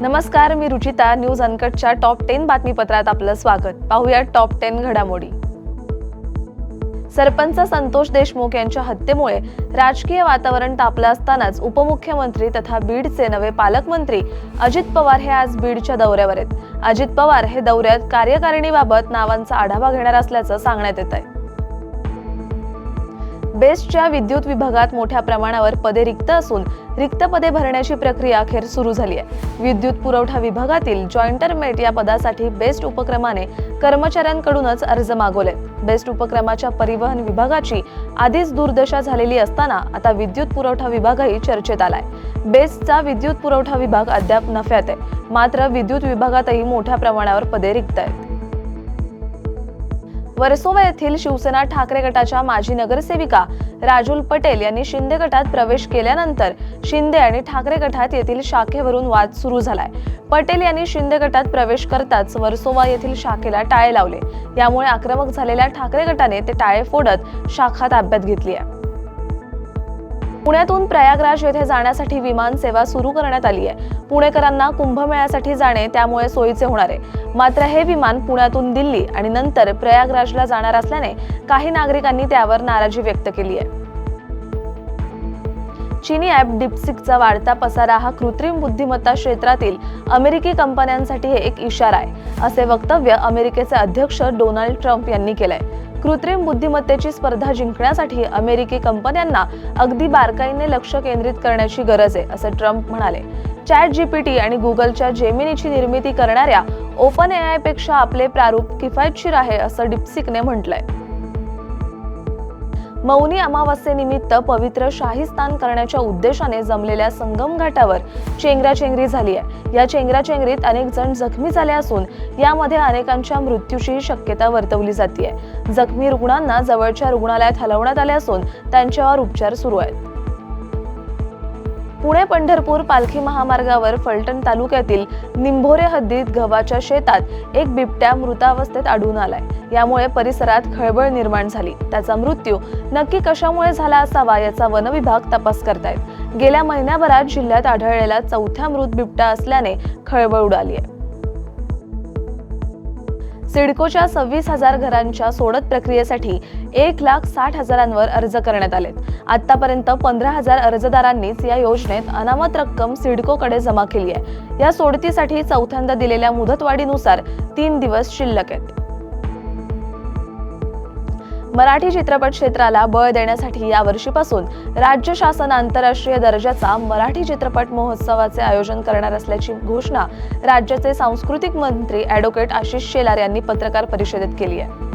नमस्कार मी रुचिता न्यूज अनकटच्या टॉप टेन बातमीपत्रात आपलं स्वागत. पाहूया टॉप टेन घडामोडी. सरपंच संतोष देशमुख यांच्या हत्येमुळे राजकीय वातावरण तापलं असतानाच उपमुख्यमंत्री तथा बीडचे नवे पालकमंत्री अजित पवार हे आज बीडच्या दौऱ्यावर आहेत. अजित पवार हे दौऱ्यात कार्यकारिणीबाबत नावांचा आढावा घेणार असल्याचं सांगण्यात येत आहे बेस्टच्या विद्युत विभागात मोठ्या प्रमाणावर पदे रिक्त असून रिक्त पदे भरण्याची प्रक्रिया अखेर सुरू झाली आहे. विद्युत पुरवठा विभागातील जॉईंटरमेट या पदासाठी बेस्ट उपक्रमाने कर्मचाऱ्यांकडूनच अर्ज मागवले. बेस्ट उपक्रमाच्या परिवहन विभागाची आधीच दुर्दशा झालेली असताना आता विद्युत पुरवठा विभागही चर्चेत आलाय. बेस्टचा विद्युत पुरवठा विभाग अद्याप नफ्यात आहे. मात्र विद्युत विभागातही मोठ्या प्रमाणावर पदे रिक्त आहेत. वर्सोवा येथील शिवसेना ठाकरे गटाच्या माजी नगरसेविका राजुल पटेल यांनी शिंदे गटात प्रवेश केल्यानंतर शिंदे आणि ठाकरे गटात येथील शाखेवरून वाद सुरू झालाय. पटेल यांनी शिंदे गटात प्रवेश करताच वर्सोवा येथील शाखेला टाळे लावले. यामुळे आक्रमक झालेल्या ठाकरे गटाने ते टाळे फोडत शाखा ताब्यात घेतली आहे. पुण्यातून प्रयागराज येथे जाण्यासाठी विमान सेवा सुरू करण्यात आली आहे. पुणेकरांना कुंभमेळ्यासाठी जाणे त्यामुळे सोयीचे होणार आहे. मात्र हे विमान पुण्यातून दिल्ली आणि नंतर प्रयागराजला जाणार असल्याने काही नागरिकांनी त्यावर नाराजी व्यक्त केली आहे. चीनी ॲप डिपसिकचा वाढता पसारा हा कृत्रिम बुद्धिमत्ता क्षेत्रातील अमेरिकी कंपन्यांसाठी एक इशारा आहे असे वक्तव्य अमेरिकेचे अध्यक्ष डोनाल्ड ट्रम्प यांनी केलंय. कृत्रिम बुद्धिमत्तेची स्पर्धा जिंकण्यासाठी अमेरिकी कंपन्यांना अगदी बारकाईने लक्ष केंद्रित करण्याची गरज आहे असं ट्रम्प म्हणाले. चॅट जीपीटी आणि गुगलच्या जेमिनीची निर्मिती करणाऱ्या ओपन एआयपेक्षा आपले प्रारूप किफायतशीर आहे असं डिप्सिकने म्हटलंय. मौनी अमावस्येनिमित्त पवित्र शाही स्नान करण्याच्या उद्देशाने जमलेल्या संगम घाटावर चेंगराचेंगरी झाली आहे. या चेंगराचेंगरीत अनेक जण जखमी झाले असून यामध्ये अनेकांच्या मृत्यूचीही शक्यता वर्तवली जाते. जखमी रुग्णांना जवळच्या रुग्णालयात हलवण्यात आले असून त्यांच्यावर उपचार सुरू आहेत. पुणे पंढरपूर पालखी महामार्गावर फलटण तालुक्यातील निंभोरे हद्दीत गव्हाच्या शेतात एक बिबट्या मृतावस्थेत आढळून आलाय. यामुळे परिसरात खळबळ निर्माण झाली. त्याचा मृत्यू नक्की कशामुळे झाला असावा याचा वनविभाग तपास करतायत. गेल्या महिन्याभरात जिल्ह्यात आढळलेला चौथ्या मृत बिबट्या असल्याने खळबळ उडाली आहे. सिडकोच्या सव्वीस हजार घरांच्या सोडत प्रक्रियेसाठी एक लाख साठ हजारांवर अर्ज करण्यात आले आतापर्यंत पंधरा हजार अर्जदारांनीच या योजनेत अनामत रक्कम सिडकोकडे जमा केली आहे. या सोडतीसाठी चौथ्यांदा दिलेल्या मुदतवाढीनुसार तीन दिवस शिल्लक आहेत. मराठी चित्रपट क्षेत्राला बळ देण्यासाठी यावर्षीपासून राज्य शासन आंतरराष्ट्रीय दर्जाचा मराठी चित्रपट महोत्सवाचे आयोजन करणार असल्याची घोषणा राज्याचे सांस्कृतिक मंत्री ॲडव्होकेट आशिष शेलार यांनी पत्रकार परिषदेत केली आहे.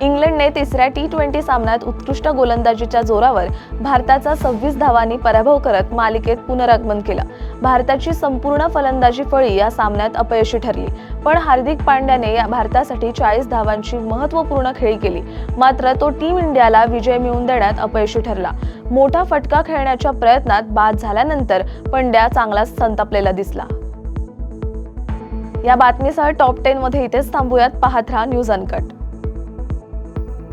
इंग्लंडने तिसऱ्या टी ट्वेंटी सामन्यात उत्कृष्ट गोलंदाजीच्या जोरावर भारताचा सव्वीस धावांनी पराभव करत मालिकेत पुनरागमन केलं. भारताची संपूर्ण फलंदाजी फळी या सामन्यात अपयशी ठरली. पण हार्दिक पांड्याने या भारतासाठी चाळीस धावांची महत्त्वपूर्ण खेळी केली. मात्र तो टीम इंडियाला विजय मिळवून देण्यात अपयशी ठरला. मोठा फटका खेळण्याच्या प्रयत्नात बाद झाल्यानंतर पंड्या चांगलाच संतापलेला दिसला. या बातमीसह टॉप टेन मध्ये इथेच थांबूयात. पाहत राहा न्यूज अनकट.